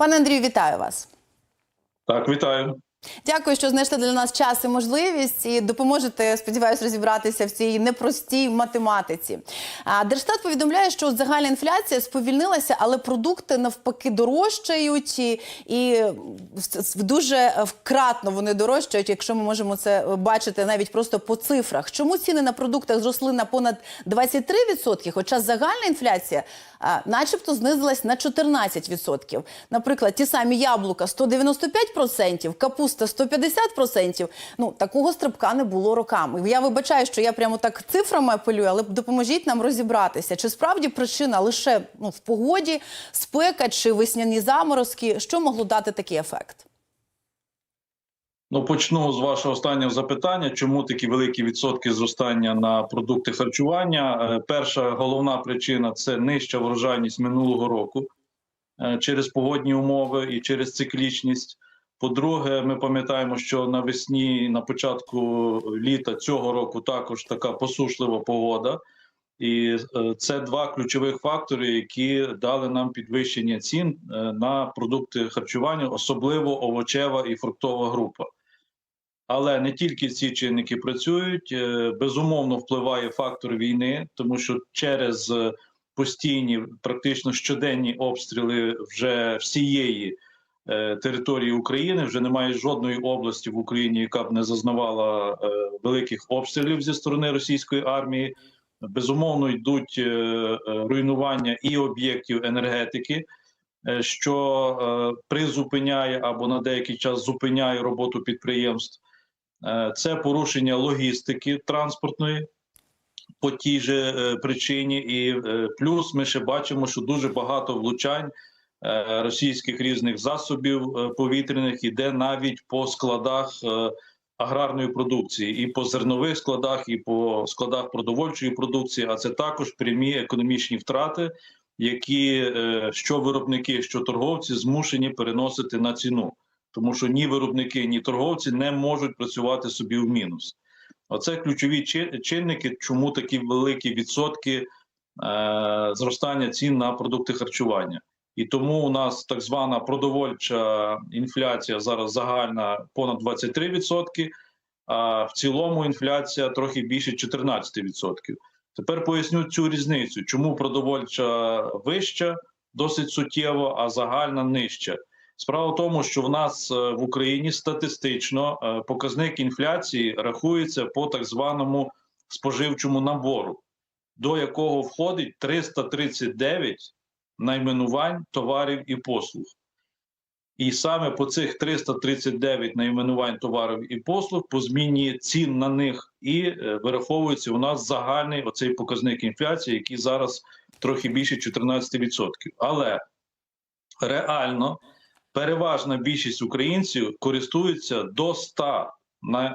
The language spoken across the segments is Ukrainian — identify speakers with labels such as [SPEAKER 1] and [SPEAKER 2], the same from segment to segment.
[SPEAKER 1] Пане Андрію, вітаю вас.
[SPEAKER 2] Так, вітаю.
[SPEAKER 1] Дякую, що знайшли для нас час і можливість і допоможете, сподіваюся, розібратися в цій непростій математиці. Держстат повідомляє, що загальна інфляція сповільнилася, але продукти навпаки дорожчають і, і дуже вкратно вони дорожчають, якщо ми можемо це бачити навіть просто по цифрах. Чому ціни на продуктах зросли на понад 23%, хоча загальна інфляція, начебто, знизилась на 14%. Наприклад, ті самі яблука 195%, капуста 150%. Ну такого стрибка не було роками. Я вибачаю, що я прямо так цифрами апелюю, але допоможіть нам розібратися, чи справді причина лише ну, в погоді, спека чи весняні заморозки, що могло дати такий ефект?
[SPEAKER 2] Ну почну з вашого останнього запитання. Чому такі великі відсотки зростання на продукти харчування? Е, Перша головна причина це нижча врожайність минулого року е, через погодні умови і через циклічність. По-друге, ми пам'ятаємо, що навесні, на початку літа цього року також така посушлива погода, і е, це два ключових фактори, які дали нам підвищення цін е, на продукти харчування, особливо овочева і фруктова група. Але не тільки ці чинники працюють. е, Безумовно, впливає фактор війни, тому що через постійні, практично щоденні обстріли вже всієї території України вже немає жодної області в Україні, яка б не зазнавала е, великих обстрілів зі сторони російської армії. Безумовно, йдуть е, е, руйнування і об'єктів енергетики, е, що е, призупиняє або на деякий час зупиняє роботу підприємств. Е, Це порушення логістики транспортної по тій же е, причині, і е, плюс ми ще бачимо, що дуже багато влучань е, російських різних засобів е, повітряних іде навіть по складах е, аграрної продукції, і по зернових складах, і по складах продовольчої продукції. А це також прямі економічні втрати, які е, що виробники, що торговці змушені переносити на ціну тому що ні виробники, ні торговці не можуть працювати собі в мінус. Оце ключові чинники, чому такі великі відсотки е, зростання цін на продукти харчування. І тому у нас так звана продовольча інфляція зараз загальна понад 23%, а в цілому інфляція трохи більше 14%. Тепер поясню цю різницю, чому продовольча вища, досить суттєво, а загальна нижча. Справа в тому, що в нас е, в Україні статистично е, показник інфляції рахується по так званому споживчому набору, до якого входить 339 найменувань товарів і послуг. І саме по цих 339 найменувань товарів і послуг по зміні цін на них і е, вираховується у нас загальний оцей показник інфляції, який зараз трохи більше 14%. Але реально переважна більшість українців користуються до 100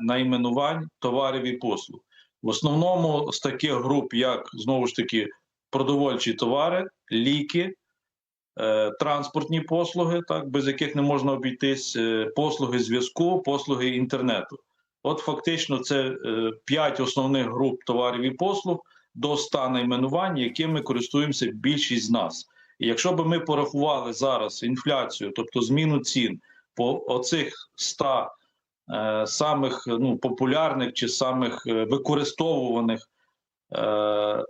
[SPEAKER 2] найменувань товарів і послуг. В основному з таких груп, як знову ж таки продовольчі товари, ліки, е, транспортні послуги, так без яких не можна обійтись, е, послуги зв'язку, послуги інтернету. От фактично це е, п'ять основних груп товарів і послуг до 100 найменувань, якими користуємося більшість з нас. І якщо б ми порахували зараз інфляцію, тобто зміну цін по оцих 100 е, самих ну, популярних чи самих використовуваних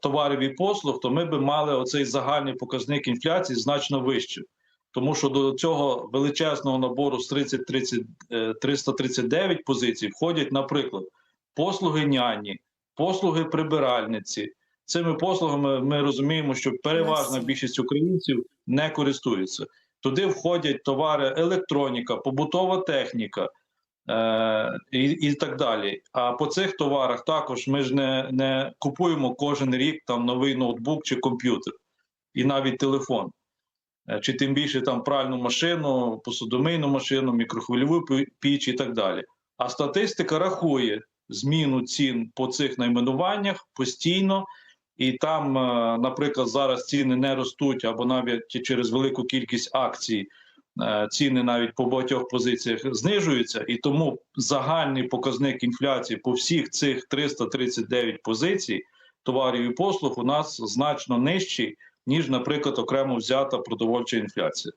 [SPEAKER 2] товарів і послуг, то ми б мали оцей загальний показник інфляції значно вищим. Тому що до цього величезного набору з 30, 30, е, 339 позицій входять, наприклад, послуги няні, послуги прибиральниці. Цими послугами ми розуміємо, що переважна більшість українців не користуються. Туди входять товари електроніка, побутова техніка е, і, і так далі. А по цих товарах також ми ж не, не купуємо кожен рік там новий ноутбук чи комп'ютер, і навіть телефон. Е, Чи тим більше там пральну машину, посудомийну машину, мікрохвильову піч і так далі. А статистика рахує зміну цін по цих найменуваннях постійно, і там, е, наприклад, зараз ціни не ростуть або навіть через велику кількість акцій е, ціни навіть по багатьох позиціях знижуються, і тому загальний показник інфляції по всіх цих 339 позицій товарів і послуг у нас значно нижчий, ніж, наприклад, окремо взята продовольча інфляція.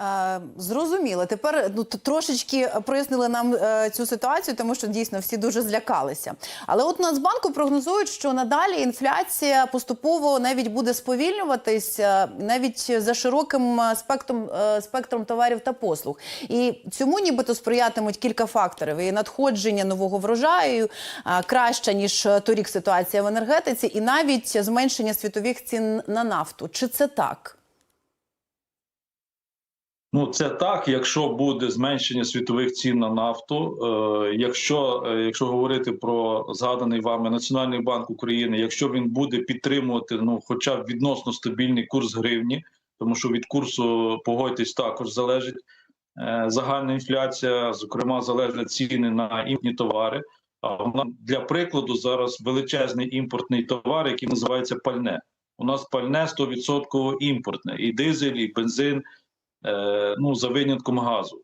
[SPEAKER 1] Е, Зрозуміло. Тепер ну трошечки прояснили нам е, цю ситуацію, тому що дійсно всі дуже злякалися. Але от Нацбанку прогнозують, що надалі інфляція поступово навіть буде сповільнюватись е, навіть за широким е, спектром е, спектром товарів та послуг. І цьому нібито сприятимуть кілька факторів: і надходження нового врожаю е, краща ніж торік ситуація в енергетиці, і навіть зменшення світових цін на нафту. Чи це так?
[SPEAKER 2] Ну, це так, якщо буде зменшення світових цін на нафту. Е, якщо, е, якщо говорити про згаданий вами Національний банк України, якщо він буде підтримувати ну, хоча б відносно стабільний курс гривні, тому що від курсу погодьтесь також залежить е, загальна інфляція, зокрема, залежать ціни на імпортні товари. А в нас, для прикладу зараз величезний імпортний товар, який називається пальне. У нас пальне 100% імпортне, і дизель, і бензин ну, за винятком газу.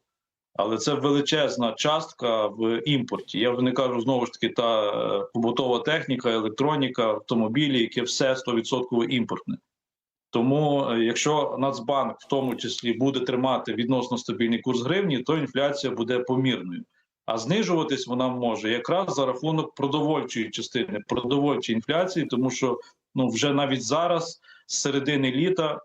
[SPEAKER 2] Але це величезна частка в імпорті. Я вже не кажу знову ж таки та е, побутова техніка, електроніка, автомобілі, яке все 100% імпортне. Тому, е, якщо Нацбанк в тому числі буде тримати відносно стабільний курс гривні, то інфляція буде помірною. А знижуватись вона може якраз за рахунок продовольчої частини, продовольчої інфляції, тому що ну вже навіть зараз, з середини літа,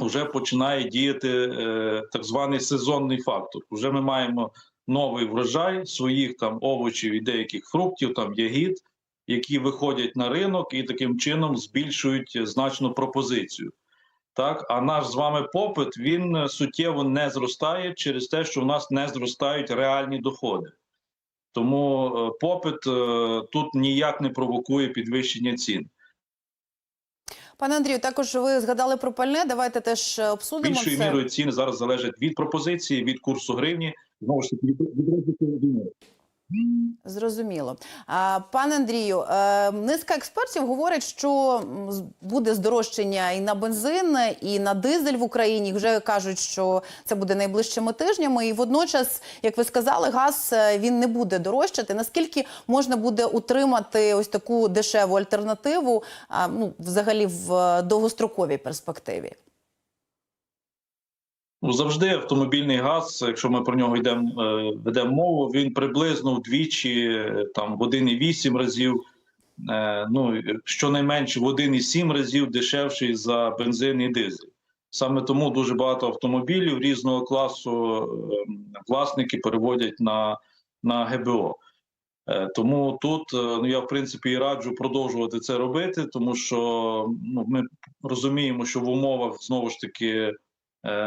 [SPEAKER 2] вже починає діяти е, так званий сезонний фактор. Уже ми маємо новий врожай своїх там овочів і деяких фруктів, там ягід, які виходять на ринок і таким чином збільшують значно пропозицію. Так, а наш з вами попит він е, суттєво не зростає через те, що в нас не зростають реальні доходи. Тому е, попит тут ніяк не провокує підвищення цін.
[SPEAKER 1] Пане Андрію, також ви згадали про пальне. Давайте теж е, обсудимо
[SPEAKER 2] Більшою мірою ціни зараз залежать від пропозиції, від курсу гривні. Знову ж таки, від від розвитку війни.
[SPEAKER 1] Зрозуміло. Пане Андрію, е, низка експертів говорить, що буде здорожчання і на бензин, і на дизель в Україні. Вже кажуть, що це буде найближчими тижнями. І водночас, як ви сказали, газ е, він не буде дорожчати. Наскільки можна буде утримати ось таку дешеву альтернативу, ну взагалі в е, довгостроковій перспективі?
[SPEAKER 2] Ну, завжди автомобільний газ, якщо ми про нього йдемо, е, ведемо мову, він приблизно вдвічі, там в 1,8 разів, е, ну щонайменше в 1,7 разів дешевший за бензин і дизель. Саме тому дуже багато автомобілів різного класу е, власники переводять на, на ГБО. Тому тут ну я в принципі і раджу продовжувати це робити, тому що ну ми розуміємо, що в умовах знову ж таки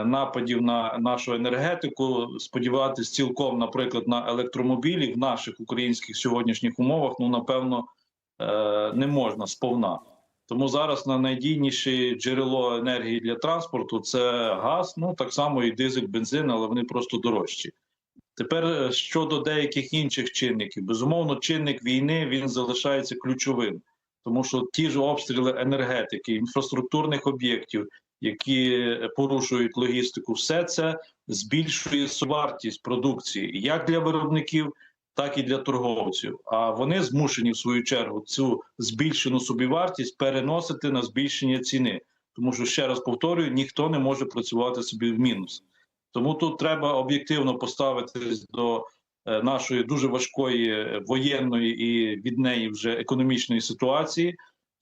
[SPEAKER 2] нападів на нашу енергетику сподіватися цілком, наприклад, на електромобілі в наших українських сьогоднішніх умовах, ну напевно, е, не можна сповна. Тому зараз на найдійніше джерело енергії для транспорту це газ, ну так само і дизель, бензин, але вони просто дорожчі. Тепер е, щодо деяких інших чинників, безумовно, чинник війни він залишається ключовим, тому що ті ж обстріли енергетики, інфраструктурних об'єктів, які порушують логістику, все це збільшує вартість продукції як для виробників, так і для торговців. А вони змушені в свою чергу цю збільшену собівартість переносити на збільшення ціни, тому що ще раз повторюю, ніхто не може працювати собі в мінус. Тому тут треба об'єктивно поставитись до е, нашої дуже важкої е, воєнної і від неї вже економічної ситуації.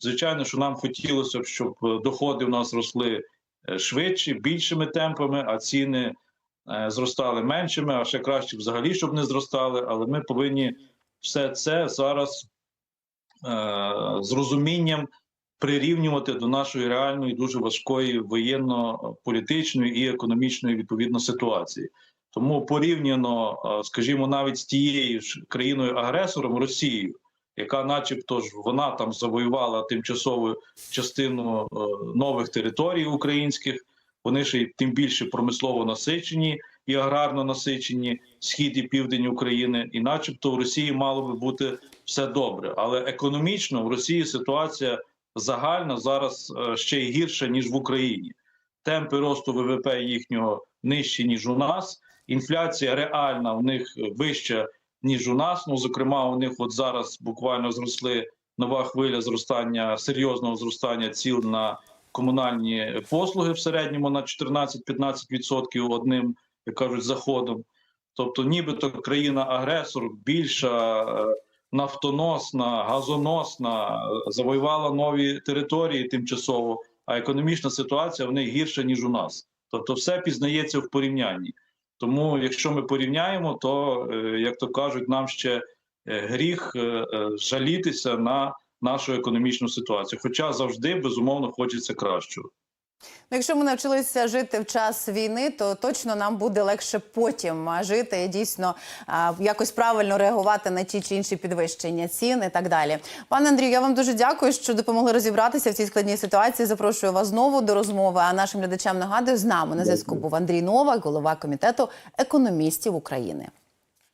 [SPEAKER 2] Звичайно, що нам хотілося б, щоб е, доходи у нас росли е, швидше, більшими темпами, а ціни е, зростали меншими, а ще краще взагалі, щоб не зростали. Але ми повинні все це зараз з розумінням прирівнювати до нашої реальної дуже важкої воєнно-політичної і економічної відповідно ситуації. Тому порівняно, скажімо, навіть з тією ж країною-агресором Росією, яка, начебто, ж вона там завоювала тимчасову частину е, нових територій українських, вони ще й тим більше промислово насичені і аграрно насичені схід і південь України, і, начебто, в Росії мало би бути все добре, але економічно в Росії ситуація загальна зараз е, ще й гірша ніж в Україні. Темпи росту ВВП їхнього нижчі ніж у нас. Інфляція реальна в них вища ніж у нас. Ну зокрема, у них от зараз буквально зросли нова хвиля зростання серйозного зростання ціл на комунальні послуги в середньому на 14-15% одним, як кажуть, заходом. Тобто, нібито країна-агресор більша, е, нафтоносна, газоносна, е, завоювала нові території тимчасово, а економічна ситуація в них гірша, ніж у нас. Тобто, все пізнається в порівнянні. Тому, якщо ми порівняємо, то е, як то кажуть, нам ще е, гріх е, жалітися на нашу економічну ситуацію. Хоча завжди безумовно хочеться кращого.
[SPEAKER 1] Ну, Якщо ми навчилися жити в час війни, то точно нам буде легше потім жити і дійсно якось правильно реагувати на ті чи інші підвищення цін і так далі. Пане Андрію, я вам дуже дякую, що допомогли розібратися в цій складній ситуації. Запрошую вас знову до розмови. А нашим глядачам нагадую, з нами на зв'язку був Андрій Новак, голова комітету економістів України.